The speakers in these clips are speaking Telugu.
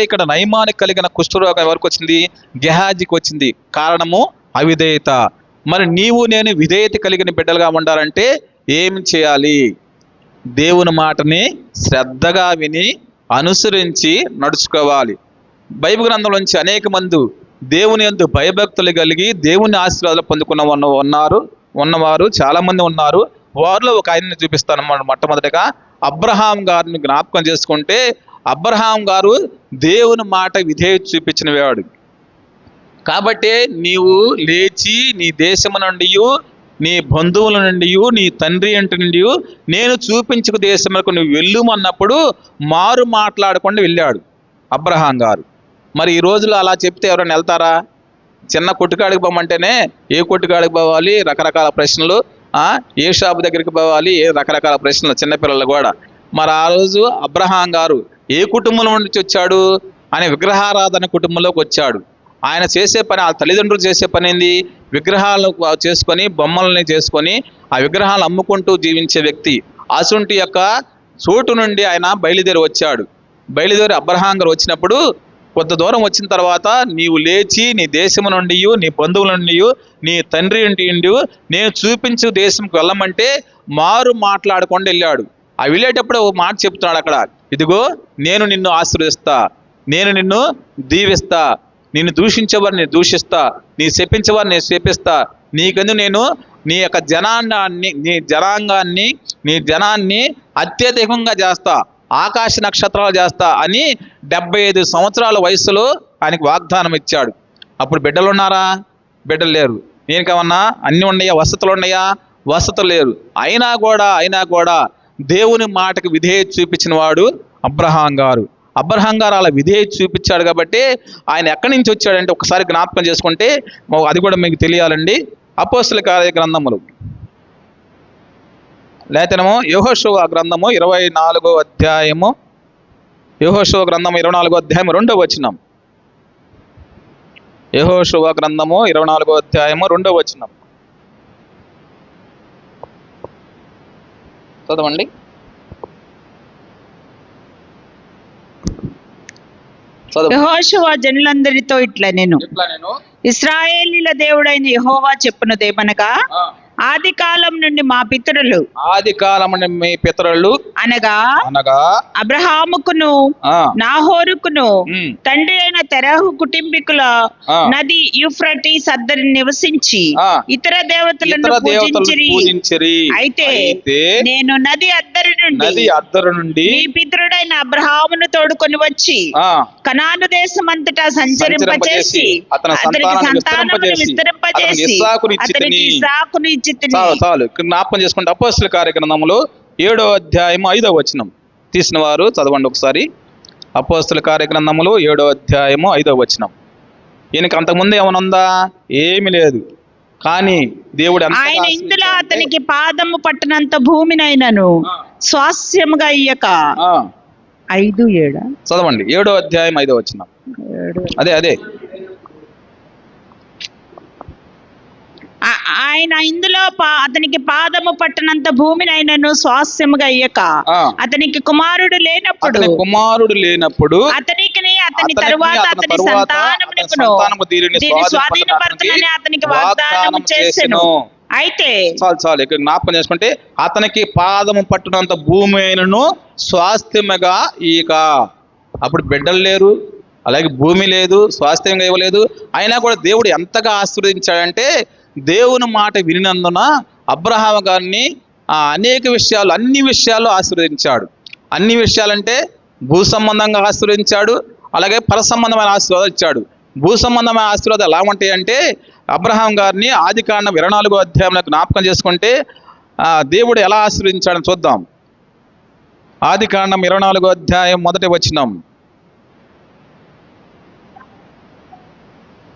ఇక్కడ నయమానికి కలిగిన కుష్ఠరోగం ఎవరికి వచ్చింది? గెహాజీకి వచ్చింది. కారణము అవిధేయత. మరి నీవు నేను విధేయత కలిగిన బిడ్డలుగా ఉండాలంటే ఏం చేయాలి? దేవుని మాటని శ్రద్ధగా విని అనుసరించి నడుచుకోవాలి. బైబిల్ గ్రంథంలోంచి అనేక మంది దేవుని ఎందు భయభక్తులు కలిగి దేవుని ఆశీర్వాదాలు పొందుకున్న ఉన్నారు ఉన్నవారు చాలామంది ఉన్నారు. వారిలో ఒక ఆయన్ని చూపిస్తాను మొట్టమొదటిగా. అబ్రహాం గారిని జ్ఞాపకం చేసుకుంటే అబ్రహాం గారు దేవుని మాట విధేయత చూపించిన వాడు కాబట్టి నీవు లేచి నీ దేశము నుండి నీ బంధువుల నుండి నీ తండ్రి ఇంటి నుండి నేను చూపించుకు దేశములకు నువ్వు వెళ్ళుమన్నప్పుడు మారు మాట్లాడకుండా వెళ్ళాడు అబ్రహాం గారు. మరి ఈ రోజులో అలా చెప్తే ఎవరైనా వెళ్తారా? చిన్న కొట్టుకాడికి పోమంటేనే ఏ కొట్టుకాడికి పోవాలి? రకరకాల ప్రశ్నలు. ఏ షాప్ దగ్గరికి పోవాలి? ఏ రకరకాల ప్రశ్నలు చిన్నపిల్లలు కూడా. మరి ఆ రోజు అబ్రహాం గారు ఏ కుటుంబంలో నుంచి వచ్చాడు ఆయన విగ్రహారాధన కుటుంబంలోకి వచ్చాడు. ఆయన చేసే పని ఆ తల్లిదండ్రులు చేసే పని ఏంది? విగ్రహాలు చేసుకొని బొమ్మల్ని చేసుకొని ఆ విగ్రహాలు అమ్ముకుంటూ జీవించే వ్యక్తి. అసుంటి యొక్క చోటు నుండి ఆయన బయలుదేరి వచ్చాడు. బయలుదేరి అబ్రహాం గారు వచ్చినప్పుడు కొంత దూరం వచ్చిన తర్వాత నీవు లేచి నీ దేశము నుండి నీ బంధువుల నుండి నీ తండ్రి ఇంటి నుండి నేను చూపించు దేశంకి వెళ్ళమంటే మారు మాట్లాడకుండా వెళ్ళాడు. ఆ వెళ్ళేటప్పుడు ఓ మాట చెప్తున్నాడు అక్కడ. ఇదిగో నేను నిన్ను ఆశ్రయిస్తా నేను నిన్ను దీవిస్తా నిన్ను దూషించేవారిని దూషిస్తా నీ శపించేవారిని శపిస్తా నీకందు నేను నీ యొక్క జనాన్ని నీ జనాంగాన్ని నీ జనాన్ని అత్యధికంగా చేస్తా ఆకాశ నక్షత్రాలు చేస్తా అని డెబ్బై ఐదు సంవత్సరాల వయసులో ఆయనకి వాగ్దానం ఇచ్చాడు. అప్పుడు బిడ్డలు ఉన్నారా? బిడ్డలు లేరు. నేనికేమన్నా అన్నీ ఉన్నాయా? వసతులు ఉన్నాయా? వసతులు లేరు. అయినా కూడా అయినా కూడా దేవుని మాటకు విధేయత చూపించిన వాడు అబ్రహాం గారు. అబ్రహాం గారు అలా విధేయత చూపించాడు కాబట్టి ఆయన ఎక్కడి నుంచి వచ్చాడంటే ఒకసారి జ్ఞాపకం చేసుకుంటే అది కూడా మీకు తెలియాలండి. అపోస్తుల కార్య గ్రంథములు. లేతనము యహోషువ గ్రంథము ఇరవై నాలుగో అధ్యాయము. యహోషువ గ్రంథము ఇరవై నాలుగో అధ్యాయం రెండవ వచనం. యహోషువ గ్రంథము ఇరవై నాలుగో అధ్యాయము రెండవ వచనం. చదవండి. యెహోషువ జనులందరితో ఇట్లా నేను ఇస్రాయేలీల దేవుడైన యెహోవా చెప్పునదేమనగా ఆది కాలం నుండి మా పితరులు. ఆది కాలమున మీ పితరులు. అనగా అనగా అబ్రహాముకును నాహోరుకును తండ్రి అయిన తెరహు కుటుంబీకుల. నది యూఫ్రటీస్ అద్దరి నివసించి. ఇతర దేవతలను పూజించిరి. అయితే నేను నది అద్దరి నది నుండి అద్దరు నుండి మీ పితరుడైన అబ్రహామును తోడుకొని వచ్చి కనాను దేశమంతటా సంచరింపచేసి అతని అతనికి సంతానమును విస్తరింపచేసి అతనికి ఇస్సాకును ఇచ్చితిని. ఇచ్చితిని. చాలు చాలు. జ్ఞాపకం చేసుకుంటే అపోస్తుల కార్యక్రమంలో ఏడో అధ్యాయం ఐదో వచనం. తీసిన వారు చదవండి ఒకసారి. అపోస్తుల కార్యగ్రంథములు ఏడో అధ్యాయము ఐదో వచనం. ఈయనకి అంతకుముందు ఏమైనా ఉందా ఏమి లేదు. కానీ దేవుడు ఆయన ఇందులో అతనికి పాదము పట్టనంత భూమినైనను స్వాస్యముగా ఇయ్యక. ఆ, ఐదు ఏడ? చదవండి. ఏడో అధ్యాయం ఐదో ఏడు. అదే అదే ఆ- ఆయన ఇందులో పా- అతనికి పాదము పట్టనంత భూమినైనను స్వాస్యముగా ఇయ్యక. అతనికి కుమారుడు లేనప్పుడు కుమారుడు లేనప్పుడు అతనికి అతని తరువాత అతని సంతానమునకును దీని స్వాధీనపరచునని అతనికి వాగ్దానం చేసెను. అయితే చాలు చాలు ఇక్కడ జ్ఞాపకం చేసుకుంటే అతనికి పాదము పట్టునంత భూమి అయినను స్వాస్థ్యముగా ఈక అప్పుడు బిడ్డలు లేరు అలాగే భూమి లేదు స్వాస్థ్యంగా ఇవ్వలేదు అయినా కూడా దేవుడు ఎంతగా ఆశీర్వదించాడంటే దేవుని మాట వినినందున అబ్రహాం గారిని అనేక విషయాలు అన్ని విషయాలు ఆశీర్వదించాడు. అన్ని విషయాలంటే భూ సంబంధంగా ఆశీర్వదించాడు అలాగే పర సంబంధమైన ఆశీర్వాదాలు ఇచ్చాడు. భూ సంబంధమైన ఆశీర్వాదాలు ఎలా ఉంటాయి అంటే అబ్రహాం గారిని ఆది కాండం ఇరవై నాలుగో అధ్యాయంలో జ్ఞాపకం చేసుకుంటే దేవుడు ఎలా ఆశీర్వదించాడని చూద్దాం. ఆది కాండం ఇరవై నాలుగో అధ్యాయం మొదటి వచ్చినాం ఆ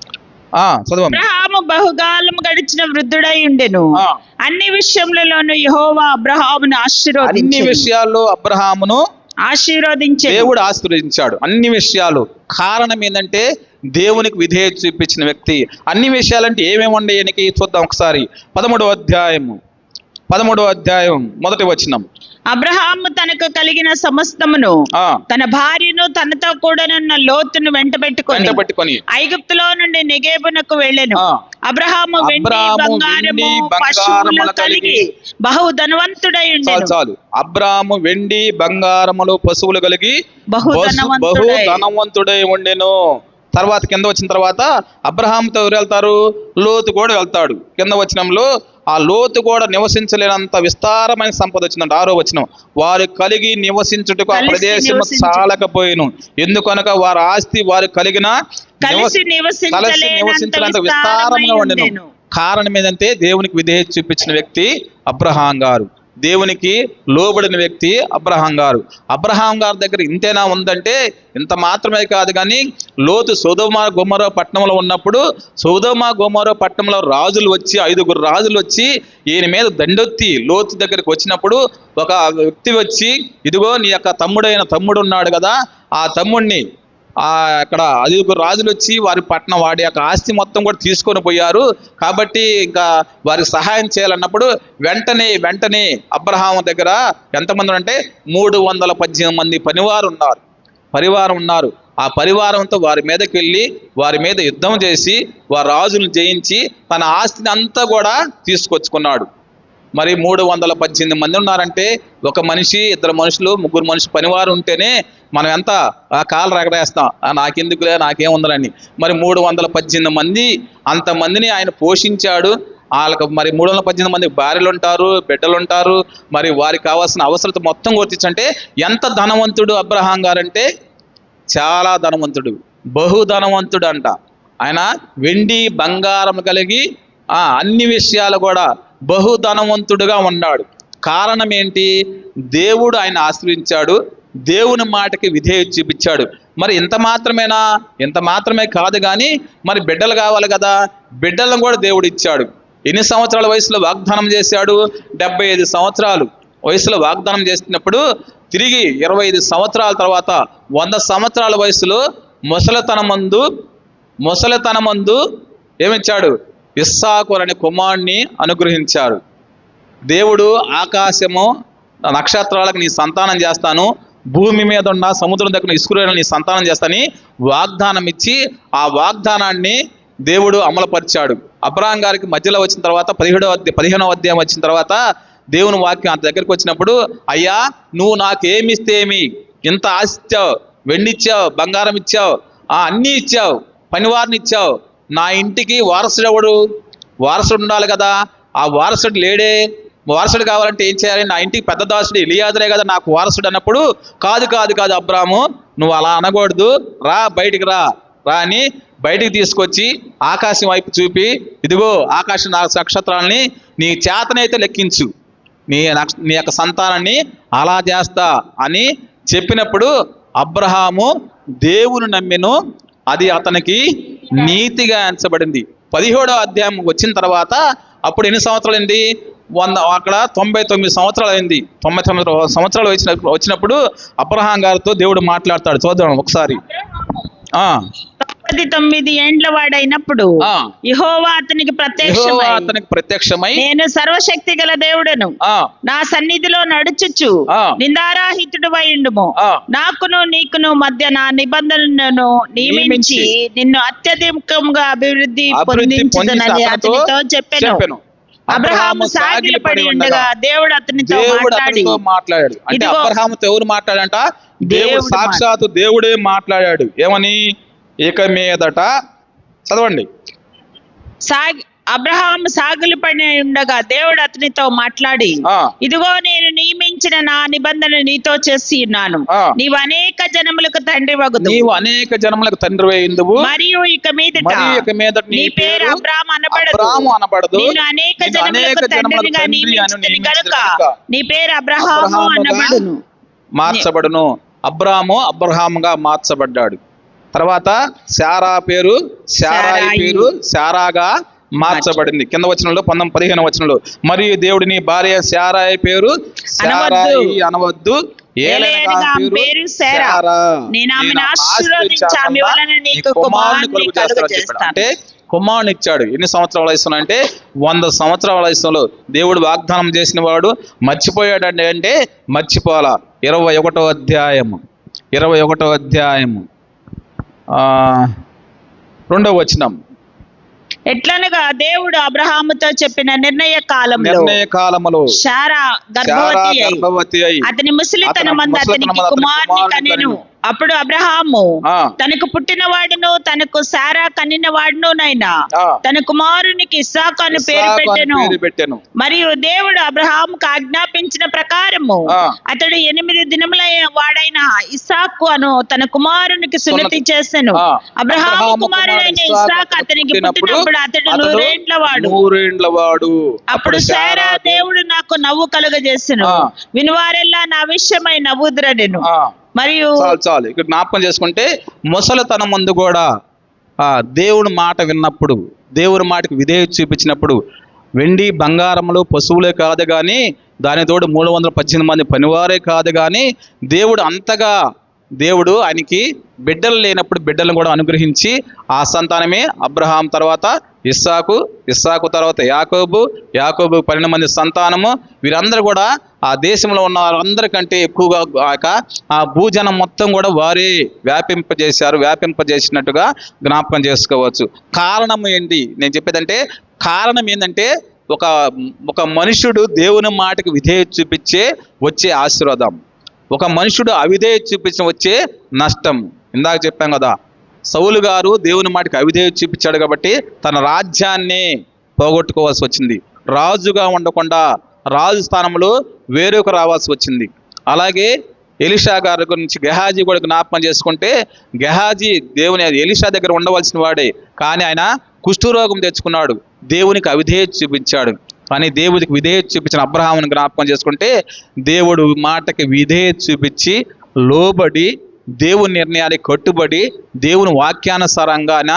చదవండి అబ్రహాము బహుకాలం గడిచిన వృద్ధుడై ఉండెను. అన్ని విషయములలోనూ యెహోవా అబ్రహామును అన్ని ఆశీర్వదించి విషయాల్లో అబ్రహామును ఆశీర్వదించే దేవుడు ఆశీర్వదించాడు. అన్ని విషయాలు. కారణం ఏంటంటే దేవునికి విధేయత చూపించిన వ్యక్తి. అన్ని విషయాలంటే ఏమేమి ఉండే చూద్దాం ఒకసారి. పదమూడవ అధ్యాయము. పదమూడవ అధ్యాయం మొదటి వచనం. అబ్రహాము తనకు కలిగిన సమస్తమును తన భార్యను తనతో కూడానున్న లోతును వెంట పెట్టుకొని ఐగుప్తులో నుండి నెగేబునకు వెళ్ళెను. అబ్రహాము వెండి బంగారము కలిగి. బహు ధనవంతుడై చాలు చాలు. అబ్రాము వెండి బంగారములు పశువులు కలిగి బహు బహు- ధనవంతుడై. ఉండెను. తర్వాత కింద వచ్చిన తర్వాత అబ్రహాంతో ఎవరు వెళ్తారు? లోతు కూడా వెళ్తాడు. కింద వచనంలో ఆ లోతు కూడా నివసించలేనంత విస్తారమైన సంపద వచ్చిందంట. ఆరో వచనం. వారు కలిగి నివసించుటకు ఆ ప్రదేశం. చాలకపోయిను. ఎందుకనక వారి ఆస్తి వారు కలిగిన కలిసి నివస- కలిసి నివసించలేనంత నివసించలేనంత విస్తారమై విస్తారంగా ఉండెను. ఉండెను. కారణం ఏంటంటే దేవునికి విధేయత చూపించిన వ్యక్తి అబ్రహాం గారు. దేవునికి లోబడిన వ్యక్తి అబ్రహాం గారు. అబ్రహాం గారి దగ్గర ఇంతేనా ఉందంటే ఇంత మాత్రమే కాదు కానీ లోతు సోదోమ గుమ్మరో పట్టణంలో ఉన్నప్పుడు సోదోమ గుమ్మరో పట్టణంలో రాజులు వచ్చి ఐదుగురు రాజులు వచ్చి ఈయన మీద దండొత్తి లోతు దగ్గరికి వచ్చినప్పుడు ఒక వ్యక్తి వచ్చి ఇదిగో నీ యొక్క తమ్ముడైన తమ్ముడు ఉన్నాడు కదా ఆ తమ్ముడిని అక్కడ అది రాజులు వచ్చి వారి పట్టణం వాడి యొక్క ఆస్తి మొత్తం కూడా తీసుకొని పోయారు. కాబట్టి ఇంకా వారికి సహాయం చేయాలన్నప్పుడు వెంటనే వెంటనే అబ్రహాం దగ్గర ఎంతమంది అంటే మూడు వందల పద్దెనిమిది మంది పనివారు ఉన్నారు. పరివారం ఉన్నారు. ఆ పరివారంతో వారి మీదకి వెళ్ళి వారి మీద యుద్ధం చేసి వారి రాజును జయించి తన ఆస్తిని అంతా కూడా తీసుకొచ్చుకున్నాడు. మరి మూడు వందల పద్దెనిమిది మంది ఉన్నారంటే ఒక మనిషి ఇద్దరు మనుషులు ముగ్గురు మనుషులు పనివారు ఉంటేనే మనం ఎంత ఆ కాలు రగడేస్తాం. ఆ నాకెందుకులే నాకేముందని మరి మూడు వందల పద్దెనిమిది మంది అంతమందిని ఆయన పోషించాడు. వాళ్ళకి మరి మూడు వందల పద్దెనిమిది మంది భార్యలు ఉంటారు బిడ్డలు ఉంటారు మరి వారికి కావాల్సిన అవసరత మొత్తం గుర్తించంటే ఎంత ధనవంతుడు అబ్రహాం గారంటే చాలా ధనవంతుడు బహు ధనవంతుడు అంట ఆయన వెండి బంగారం కలిగి ఆ అన్ని విషయాలు కూడా బహు ధనవంతుడుగా ఉన్నాడు. కారణం ఏంటి? దేవుడు ఆయన ఆశ్రయించాడు. దేవుని మాటకి విధేయత చూపించాడు. మరి ఇంత మాత్రమేనా? ఇంత మాత్రమే కాదు కానీ మరి బిడ్డలు కావాలి కదా? బిడ్డలను కూడా దేవుడు ఇచ్చాడు. ఎన్ని సంవత్సరాల వయసులో వాగ్దానం చేశాడు? డెబ్బై ఐదు సంవత్సరాలు వయసులో వాగ్దానం చేసినప్పుడు తిరిగి ఇరవై ఐదు సంవత్సరాల తర్వాత వంద సంవత్సరాల వయసులో ముసలితనమందు ముసలితనమందు ఏమిచ్చాడు? ఇస్సాకు అనే కుమారుణ్ణి అనుగ్రహించాడు దేవుడు ఆకాశము నక్షత్రాలకు నీ సంతానం చేస్తాను భూమి మీద ఉన్న సముద్రం దగ్గర ఇసుకురైన నీ సంతానం చేస్తాని వాగ్దానం ఇచ్చి ఆ వాగ్దానాన్ని దేవుడు అమలుపరిచాడు. అబ్రాహం గారికి మధ్యలో వచ్చిన తర్వాత పదిహేడవ అధ్యాయం పదిహేనవ అధ్యాయం వచ్చిన తర్వాత దేవుని వాక్యం అంత దగ్గరికి వచ్చినప్పుడు అయ్యా నువ్వు నాకేమిస్తేమి? ఎంత ఇంత ఆశ వెండి ఇచ్చావు బంగారం ఇచ్చావు ఆ అన్నీ ఇచ్చావు పనివారిని ఇచ్చావు నా ఇంటికి వారసుడు ఎవడు? వారసుడు ఉండాలి కదా. ఆ వారసుడు లేడే. వారసుడు కావాలంటే ఏం చేయాలి? నా ఇంటికి పెద్ద దాసుడు ఇలియాదరే కదా నాకు వారసుడు అన్నప్పుడు కాదు కాదు కాదు అబ్రాము నువ్వు అలా అనకూడదు. రా బయటికి రా. రా అని బయటికి తీసుకొచ్చి ఆకాశం వైపు చూపి ఇదిగో ఆకాశ నా- నక్షత్రాలని నీ చేతనైతే లెక్కించు. నీ నక్ష- నీ యొక్క సంతానాన్ని అలా చేస్తా అని చెప్పినప్పుడు అబ్రహాము దేవుని నమ్మెను. అది అతనికి నీతిగా ఎంచబడింది. పదిహేడో అధ్యాయం వచ్చిన తర్వాత అప్పుడు ఎన్ని సంవత్సరాలు అయింది వంద అక్కడ తొంభై తొమ్మిది సంవత్సరాలు అయింది తొంభై తొమ్మిది సంవత్సరాలు వచ్చిన వచ్చినప్పుడు అబ్రహాం గారితో దేవుడు మాట్లాడతాడు. చూద్దాం ఒకసారి. ఆ తొమ్మిది ఏండ్ల వాడైనప్పుడు. యెహోవా అతనికి ప్రత్యక్షమై. అతనికి ప్రత్యక్షమై నేను సర్వశక్తి గల దేవుడను. నా సన్నిధిలో నడుచుచు. నిందారాహితుడు ఆ. నాకును నీకును మధ్య నా నిబంధనను నియమించి నిన్ను అత్యధికంగా అభివృద్ధి పొందించదనని పొందించి అతనితో చెప్పెను. అబ్రహాము సాగిలపడి ఉండగా దేవుడు అతనితో మాట్లాడాడు. అంటే అబ్రహాముతో ఎవరు మాట్లాడంట దేవుడు దేవుడు సాక్షాత్తు దేవుడే మాట్లాడాడు. ఏమని? ఇక మీదట చదవండి. సాగి అబ్రహాము సాగులు పడి ఉండగా దేవుడు అతనితో మాట్లాడి ఇదిగో నేను నియమించిన నా నిబంధన నీతో చేసి ఉన్నాను. నీవు అనేక జనములకు తండ్రి వగుదు నీవు అనేక జనములకు తండ్రి అయిందువు మరియు ఇక మీదట మరియు ఇక మీదట నీ పేరు అబ్రామ్ అనబడదు. అనబడదు. నేను అనేక జనములకు తండ్రిగా నియమించితిని గనుక నీ పేరు అబ్రహాము అనబడును. మార్చబడును. అబ్రాము అబ్రహాముగా మార్చబడ్డాడు. తర్వాత శారా పేరు శారాయి. పేరు శారాగా మార్చబడింది. కింద వచనంలో పంతొమ్మిది పదిహేను వచనంలో. మరియు దేవుడిని భార్య శారాయి పేరు శారాయి అనవద్దు. అంటే కుమారుని ఇచ్చాడు ఎన్ని సంవత్సరాల వయసులో అంటే వంద సంవత్సరాల వయసులో దేవుడు వాగ్దానం చేసిన వాడు మర్చిపోయాడు అంటే మర్చిపోవాలా. ఇరవై ఒకటో అధ్యాయము. ఇరవై ఒకటో అధ్యాయము. రెండవ వచనం ఎట్లనగా దేవుడు అబ్రహాముతో చెప్పిన నిర్ణయ కాలంలో నిర్ణయ కాలములో శారా గర్భవతి అతని ముసలితనం అతనికి కుమారుని కనెను. అప్పుడు అబ్రహాము తనకు పుట్టిన వాడును తనకు సారా కనిన వాడునునైనా ఆ. తన కుమారునికి ఇస్సాకు అని పేరు పెట్టెను. మరియు దేవుడు అబ్రహాముకు ఆజ్ఞాపించిన ప్రకారము. అతడు ఎనిమిది దినముల వాడైన ఇస్సాకు అను తన కుమారునికి సున్నతి. అబ్రహాము అబ్రహాము కుమారుడైన కుమారుడు ఇస్సాకు అతనికి పుట్టినప్పుడు అతడు నూరేండ్ల వాడు. నూరేండ్ల వాడు. అప్పుడు సారా దేవుడు నాకు నవ్వు కలుగజేసెను. వినివారెల్లా నా విషయమై నవ్వుద్రడెను మరియు చాలు చాలు. ఇక్కడ జ్ఞాపకం చేసుకుంటే ముసలితనం ముందు కూడా దేవుని మాట విన్నప్పుడు దేవుని మాటకి విధేయత చూపించినప్పుడు వెండి బంగారములు పశువులే కాదు కానీ దాని తోడు మూడు వందల పద్దెనిమిది మంది పనివారే కాదు కానీ దేవుడు అంతగా దేవుడు ఆయనకి బిడ్డలు లేనప్పుడు బిడ్డలను కూడా అనుగ్రహించి ఆ సంతానమే అబ్రహాం తర్వాత ఇస్సాకు ఇస్సాకు తర్వాత యాకోబు యాకోబు పన్నెండు మంది సంతానము. వీరందరూ కూడా ఆ దేశంలో ఉన్న వారందరికంటే ఎక్కువగా కాక ఆ భూజనం మొత్తం కూడా వారే వ్యాపింపజేశారు వ్యాపింపజేసినట్టుగా జ్ఞాపకం చేసుకోవచ్చు. కారణం ఏంటి? నేను చెప్పేదంటే కారణం ఏంటంటే ఒక ఒక మనుషుడు దేవుని మాటకు విధేయ చూపించే వచ్చే ఆశీర్వాదం. ఒక మనుషుడు అవిధేయ చూపించిన వచ్చే నష్టం. ఇందాక చెప్పాం కదా సౌలు గారు దేవుని మాటకి అవిధేయ చూపించాడు కాబట్టి తన రాజ్యాన్ని పోగొట్టుకోవాల్సి వచ్చింది. రాజుగా ఉండకుండా రాజు స్థానంలో వేరొక రావాల్సి వచ్చింది. అలాగే ఎలిషా గారి గురించి గెహాజీ కూడా జ్ఞాపకం చేసుకుంటే గెహాజీ దేవుని ఎలిషా దగ్గర ఉండవలసిన వాడే. కానీ ఆయన కుష్ఠరోగం తెచ్చుకున్నాడు. దేవునికి అవిధేయత చూపించాడు. కానీ దేవుడికి విధేయత చూపించిన అబ్రహాముని జ్ఞాపకం చేసుకుంటే దేవుడు మాటకి విధేయత చూపించి లోబడి దేవుని నిర్ణయానికి కట్టుబడి దేవుని వాక్యానుసారంగాన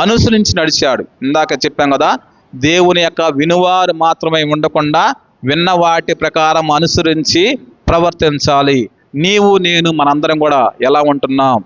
అనుసరించి నడిచాడు. ఇందాక చెప్పాం కదా దేవుని యొక్క వినువారు మాత్రమే ఉండకుండా విన్న వాటి ప్రకారం అనుసరించి ప్రవర్తించాలి. నీవు నేను మనందరం కూడా ఎలా ఉంటున్నాం?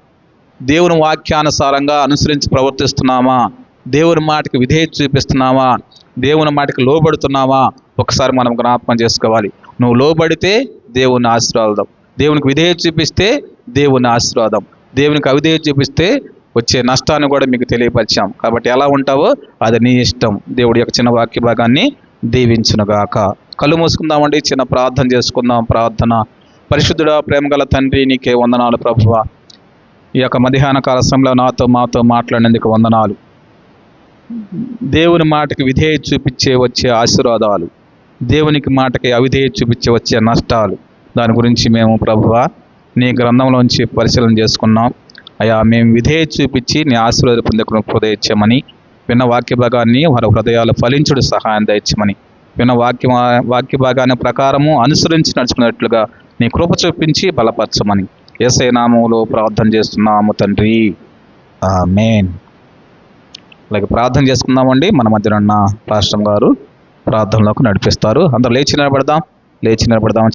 దేవుని వాక్యానుసారంగా అనుసరించి ప్రవర్తిస్తున్నామా? దేవుని మాటకి విధేయత చూపిస్తున్నావా దేవుని మాటకి లోబడుతున్నావా ఒకసారి మనం జ్ఞాపకం చేసుకోవాలి. నువ్వు లోబడితే దేవుని ఆశీర్వాదం. దేవునికి విధేయత చూపిస్తే దేవుని ఆశీర్వాదం. దేవునికి అవిధేయత చూపిస్తే వచ్చే నష్టాన్ని కూడా మీకు తెలియపరిచాం. కాబట్టి ఎలా ఉంటావో అది నీ ఇష్టం. దేవుడి యొక్క చిన్న వాక్య భాగాన్ని దీవించునుగాక. కళ్ళు మూసుకుందామండి చిన్న ప్రార్థన చేసుకుందాం ప్రార్థన. పరిశుద్ధుడా ప్రేమగల తండ్రి నీకే వందనాలు ప్రభువ. ఈ యొక్క మధ్యాహ్న కాల సమయంలో నాతో మాతో మాట్లాడినందుకు వందనాలు. దేవుని మాటకి విధేయ చూపించే వచ్చే ఆశీర్వాదాలు. దేవునికి మాటకి అవిధేయ చూపించే వచ్చే నష్టాలు. దాని గురించి మేము ప్రభువ నీ గ్రంథంలోంచి పరిశీలన చేసుకున్నాం. అయా మేము విధేయ చూపించి నీ ఆశీర్వాద పొందుకుని హృదయించమని విన్న వాక్య భాగాన్ని వారి హృదయాలు ఫలించుడు సహాయం దయచమని విన్న వాక్య వాక్య భాగాన్ని ప్రకారము అనుసరించి నడుచుకున్నట్లుగా నీ కృప చూపించి బలపరచమని ఏసై నామంలో ప్రార్థన చేస్తున్నాము తండ్రి. మెయిన్ అలాగే ప్రార్థన చేసుకుందామండి. మన మధ్యన ఉన్న రాష్ట్రం గారు ప్రార్థనలోకి నడిపిస్తారు. అందరూ లేచి నిలబడదాం. లేచి నిలబడదాం.